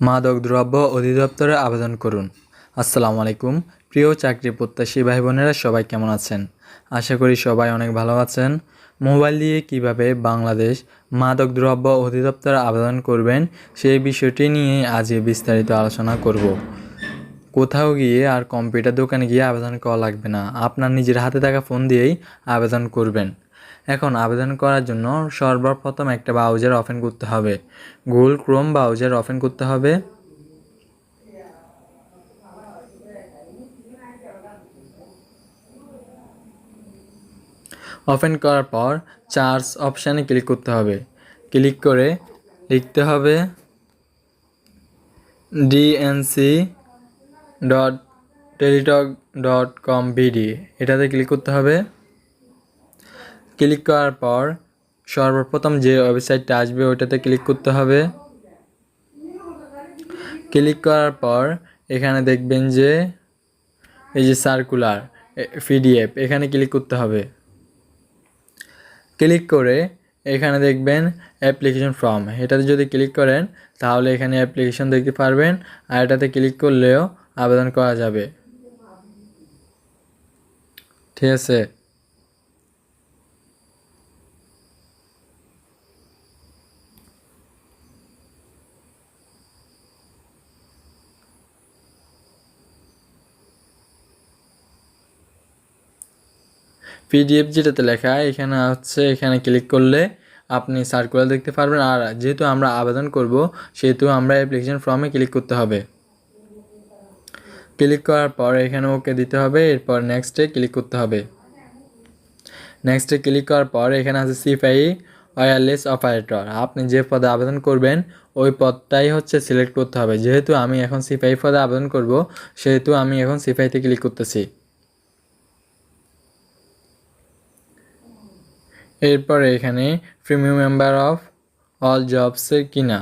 মাদক দ্রব্য অধিদপ্তরে আবেদন করুন। আসসালামু আলাইকুম। প্রিয় চাকরি প্রত্যাশী ভাই বোনেরা সবাই কেমন আছেন? আশা করি সবাই অনেক ভালো আছেন। মোবাইল দিয়ে কীভাবে বাংলাদেশ মাদক দ্রব্য অধিদপ্তরে আবেদন করবেন, সেই বিষয়টি নিয়ে আজ বিস্তারিত আলোচনা করব। কোথাও গিয়ে আর কম্পিউটার দোকানে গিয়ে আবেদন করা লাগবে না। আপনার নিজের হাতে থাকা ফোন দিয়েই আবেদন করবেন। এখন আবেদন করার জন্য সর্বপ্রথম একটা ব্রাউজার ওপেন করতে হবে। গুগল ক্রোম ব্রাউজার ওপেন করতে হবে। ওপেন করার পর চার্জ অপশানে ক্লিক করতে হবে। ক্লিক করে লিখতে হবে DNC dot Teletalk dot com BD এটাতে ক্লিক করতে হবে। ক্লিক করার পর সর্বপ্রথম যে ওয়েবসাইটটা আসবে ওইটাতে ক্লিক করতে হবে। ক্লিক করার পর এখানে দেখবেন যে এই যে সার্কুলার পিডিএফ, এখানে ক্লিক করতে হবে। ক্লিক করে এখানে দেখবেন অ্যাপ্লিকেশন ফর্ম, এটাতে যদি ক্লিক করেন তাহলে এখানে অ্যাপ্লিকেশন দেখতে পারবেন আর এটাতে ক্লিক করলেও আবেদন করা যাবে। ঠিক আছে? পিডিএফ যেটাতে লেখা, এখানে হচ্ছে, এখানে ক্লিক করলে আপনি সার্কুলার দেখতে পারবেন। আর যেহেতু আমরা আবেদন করব, সেহেতু আমরা অ্যাপ্লিকেশন ফর্মে ক্লিক করতে হবে। ক্লিক করার পর এখানে ওকে দিতে হবে, এরপর নেক্সটে ক্লিক করতে হবে। নেক্সটে ক্লিক করার পর এখানে আছে সিপাই ওয়্যারলেস অপারেটর আপনি যে পদে আবেদন করবেন, ওই পদটাই হচ্ছে সিলেক্ট করতে হবে। যেহেতু আমি এখন সিপাই পদে আবেদন করব, সেহেতু আমি এখন সিপাইতে ক্লিক করতেছি। এরপরে এখানে প্রিমিয়াম মেম্বার অফ অল জবসের কিনা?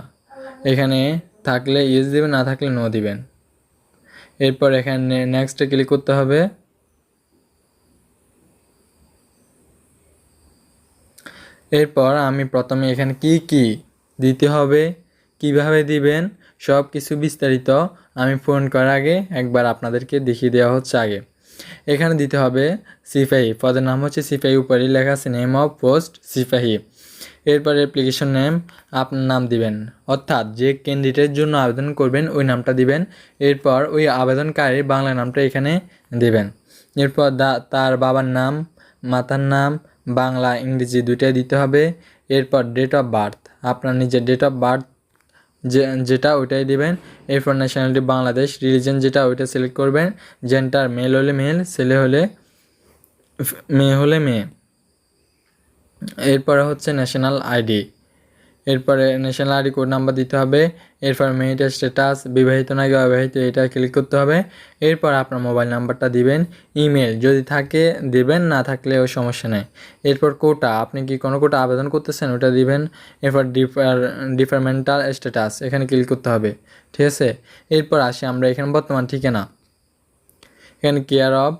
এখানে থাকলে ইয়েস দিবেন, না থাকলে নো দিবেন। এরপর এখানে নেক্সটে ক্লিক করতে হবে। এরপর আমি প্রথমে এখানে কি কি দিতে হবে, কীভাবে দিবেন সব কিছু বিস্তারিত আমি ফোন করার আগে একবার আপনাদেরকে দেখিয়ে দেওয়া হচ্ছে আগে। এখানে দিতে হবে সিপাহি পদের নাম হচ্ছে সিপাহি উপরে লেখা আছে নেম অফ পোস্ট সিপাহি এরপর অ্যাপ্লিকেশন নেম আপনার নাম দিবেন। অর্থাৎ যে ক্যান্ডিডেটের জন্য আবেদন করবেন, ওই নামটা দিবেন। এরপর ওই আবেদনকারীর বাংলা নামটা এখানে দেবেন। এরপর তার বাবার নাম, মাতার নাম, বাংলা, ইংরেজি দুইটাই দিতে হবে। এরপর ডেট অফ বার্থ আপনার নিজের ডেট অফ বার্থ যে, যেটা ওইটাই দিবেন। এরপর ন্যাশনালিটি বাংলাদেশ রিলিজন যেটা ওইটা সিলেক্ট করবেন। জেন্টার মেল হলে মেল ছেলে হলে মেয়ে হলে মেয়ে। এরপরে হচ্ছে ন্যাশনাল আইডি এরপরে ন্যাশনাল আইডি কোড নাম্বার দিতে হবে। এরপর মেরিটাল স্ট্যাটাস বিবাহিত নাকি অবিবাহিত এটা ক্লিক করতে হবে। এরপর আপনার মোবাইল নাম্বারটা দিবেন। ইমেল যদি থাকে, দিবেন, না থাকলে ওই সমস্যা নেই। এরপর কোটা আপনি কি কোনো কোটা আবেদন করতেছেন, ওটা দিবেন। এরপর ডিফার ডিপার্টমেন্টাল স্ট্যাটাস এখানে ক্লিক করতে হবে। ঠিক আছে? এরপর আসি আমরা এখানে বর্তমান ঠিকানা। এখানে কেয়ার অফ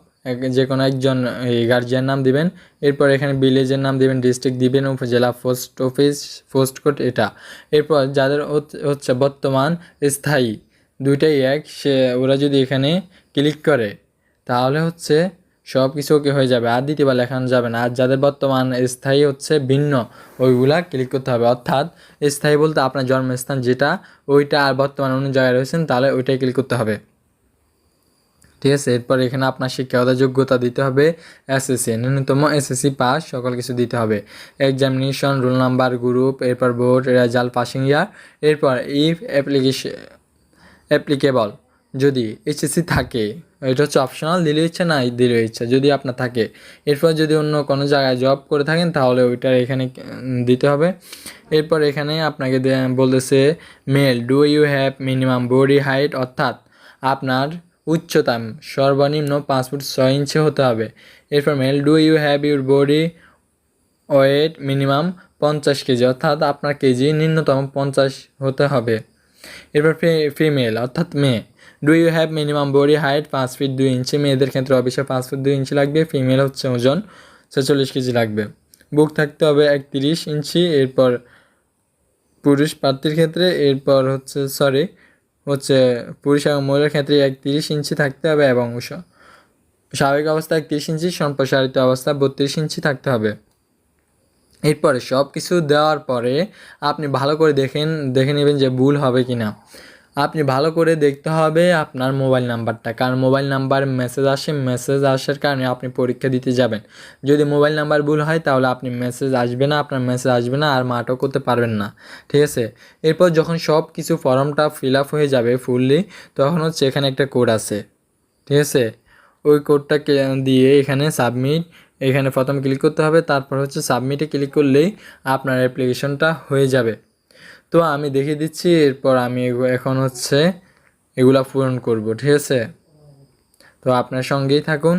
যে কোনো একজন, এই গার্জিয়ান নাম দিবেন। এরপর এখানে ভিলেজের নাম দিবেন ডিস্ট্রিক্ট দিবেন উপজেলা পোস্ট অফিস পোস্ট কোড এটা। এরপর যাদের হচ্ছে বর্তমান স্থায়ী, দুইটাই এক, সে, ওরা যদি এখানে ক্লিক করে, তাহলে হচ্ছে সব কিছু ওকে হয়ে যাবে, আর দ্বিতীয়বার লেখানো যাবে না। আর যাদের বর্তমান স্থায়ী হচ্ছে ভিন্ন, ওইগুলা ক্লিক করতে হবে। অর্থাৎ স্থায়ী বলতে আপনার জন্মস্থান যেটা, ওইটা আর বর্তমান অন্য জায়গায় রয়েছেন, তাহলে ওইটাই ক্লিক করতে হবে। আছে এরপর এখানে আপনার শিক্ষাগত যোগ্যতা দিতে হবে এসএসসি ন্যূনতম এসএসসি পাস, সকল কিছু দিতে হবে। এক্সামিনেশন রোল নাম্বার গ্রুপ এরপর বোর্ড রেজাল্ট পাসিং ইয়ার এরপর ইফ অ্যাপ্লিকেশন অ্যাপ্লিকেবল যদি এইচএসসি থাকে, এটা হচ্ছে অপশনাল দিলে ইচ্ছা না দিলে ইচ্ছা, যদি আপনার থাকে। এরপর যদি অন্য কোনো জায়গায় জব করে থাকেন, তাহলে ওইটা এখানে দিতে হবে। এরপর এখানে আপনাকে বলতেছে male do you have minimum body height অর্থাৎ আপনার উচ্চতা সর্বনিম্ন পাঁচ ফুট ছয় ইঞ্চি হতে হবে। এরপর male do you have your body weight minimum পঞ্চাশ কেজি? অর্থাৎ আপনার কেজি নিম্নতম পঞ্চাশ হতে হবে। এরপর ফিমেল অর্থাৎ মেয়ে। Do you have minimum body height পাঁচ ফিট দুই ইঞ্চি? মেয়েদের ক্ষেত্রে অবশ্যই পাঁচ ফিট দুই ইঞ্চি লাগবে। ফিমেল হচ্ছে ওজন ছেচল্লিশ কেজি লাগবে। বুক থাকতে হবে একত্রিশ ইঞ্চি। এরপর পুরুষ প্রার্থীর ক্ষেত্রে, এরপর হচ্ছে সরি হচ্ছে পুরুষ এবং মহিলার ক্ষেত্রে এক তিরিশ ইঞ্চি থাকতে হবে এবং স্বাভাবিক এক একত্রিশ ইঞ্চি, সম্প্রসারিত অবস্থা বত্রিশ ইঞ্চি থাকতে হবে। এরপরে সব কিছু দেওয়ার পরে আপনি ভালো করে দেখেন, দেখে নেবেন যে ভুল হবে কি না আপনি ভালো করে দেখতে হবে আপনার মোবাইল নাম্বারটা। কারণ মোবাইল নাম্বার মেসেজ আসে মেসেজ আসার কারণে আপনি পরীক্ষা দিতে যাবেন। যদি মোবাইল নাম্বার ভুল হয়, তাহলে আপনি মেসেজ আসবে না, আপনার মেসেজ আসবে না, আর মাঠও করতে পারবেন না। ঠিক আছে? এরপর যখন সব কিছু ফর্মটা ফিল আপ হয়ে যাবে ফুললি তখন হচ্ছে এখানে একটা কোড আছে। ঠিক আছে? ওই কোডটাকে দিয়ে এখানে সাবমিট এখানে প্রথম ক্লিক করতে হবে, তারপর হচ্ছে সাবমিটে ক্লিক করলেই আপনার অ্যাপ্লিকেশনটা হয়ে যাবে। তো আমি দেখিয়ে দিচ্ছি, এরপর আমি এখন হচ্ছে এগুলা পূরণ করব, ঠিক আছে? তো আপনার সঙ্গেই থাকুন।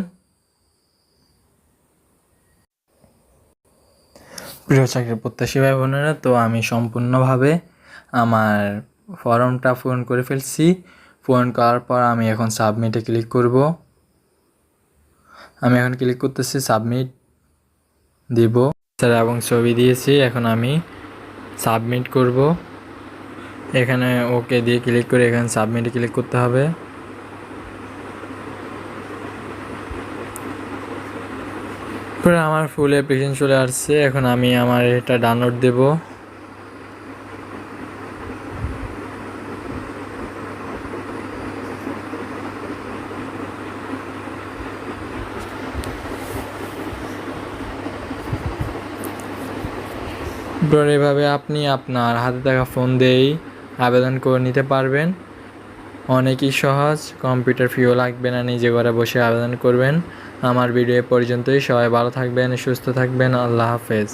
প্রিয় চাকরির প্রত্যাশী ভাই বোনেরা, তো আমি সম্পূর্ণভাবে আমার ফর্মটা পূরণ করে ফেলছি। পূরণ করার পর আমি এখন সাবমিটে ক্লিক করব। আমি এখন ক্লিক করতেছি সাবমিট, দিব। স্যার এবং ছবি দিয়েছি, এখন আমি সাবমিট করব। এখানে ওকে দিয়ে ক্লিক করে এখানে সাবমিটে ক্লিক করতে হবে। আমার ফুল অ্যাপ্লিকেশন চলে আসছে। এখন আমি আমার এটা ডাউনলোড দেব। এবার এভাবে আপনি আপনার হাতে থাকা ফোন দিয়েই আবেদন করে নিতে পারবেন। অনেকই সহজ কম্পিউটার ফিও লাগবে না, নিজে ঘরে বসে আবেদন করবেন। আমার ভিডিও পর্যন্তই, সবাই ভালো থাকবেন, সুস্থ থাকবেন, আল্লাহ হাফেজ।